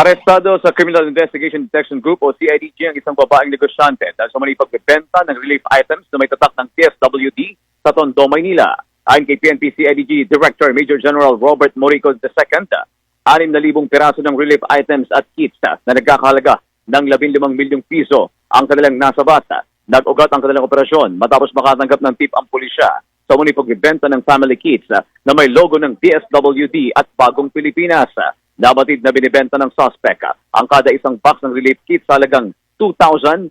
Arestado sa Criminal Investigation Detection Group o CIDG ang isang babaeng negosyante dahil sa mali pagbebenta ng relief items na may tatak ng TSWD sa Tondo, Maynila. Ayon kay PNP CIDG Director Major General Robert Morico II, 6,000 piraso ng relief items at kits na nagkakahalaga ng 15 milyong piso ang kanilang nasa bata. Nag-ugat ang kanilang operasyon matapos makatanggap ng tip ang pulisya sa muli pagbibenta ng family kits na may logo ng DSWD at Bagong Pilipinas. Nabatid na binibenta ng suspect ang kada isang box ng relief kit sa halagang 2,588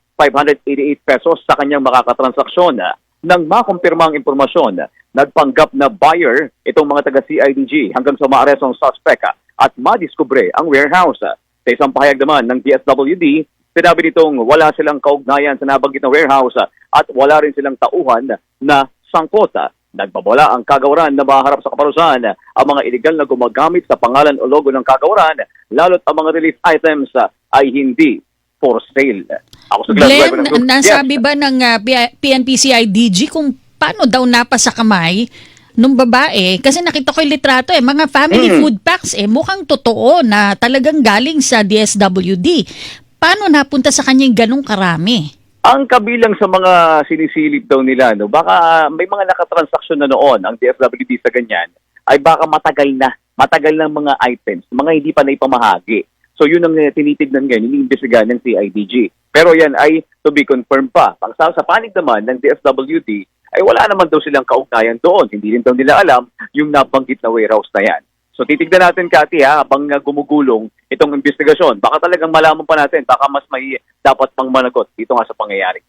pesos sa kanyang makakatransaksyon. Nang makumpirma ang impormasyon, nagpanggap na buyer itong mga taga-CIDG hanggang sa maareso ang suspect at madiskubre ang warehouse. Sa isang pahayag naman ng DSWD, sinabi nitong wala silang kaugnayan sa nabanggit na warehouse at wala rin silang tauhan na sangkot. Nagbabala ang kagawaran na maharap sa kaparusahan ang mga illegal na gumagamit sa pangalan o logo ng kagawaran, lalo't ang mga relief items ay hindi for sale. Ako sa Glenn, ng nasabi ba ng uh, P- PNP-CIDG kung paano daw napa sa kamay nung babae? Kasi nakita ko yung litrato eh, mga family Mm. food packs eh, mukhang totoo na talagang galing sa DSWD. Paano napunta sa kanya yung ganong karami? Ang kabilang sa mga sinisilip daw nila, no, baka may mga nakatransaksyon na noon ang DFWD sa ganyan, ay baka matagal na, matagal ng mga items, mga hindi pa naipamahagi. So yun ang tinitignan ngayon, iniimbestigahan ng CIDG. Pero yan ay to be confirmed pa. Pang sa, sa panig naman ng DFWD, ay wala naman daw silang kaugnayan doon. Hindi rin daw nila alam yung nabanggit na warehouse na yan. So titignan natin, Kati, ha, habang gumugulong itong investigasyon. Baka talagang malaman pa natin, baka mas may dapat pang managot dito nga sa pangyayari.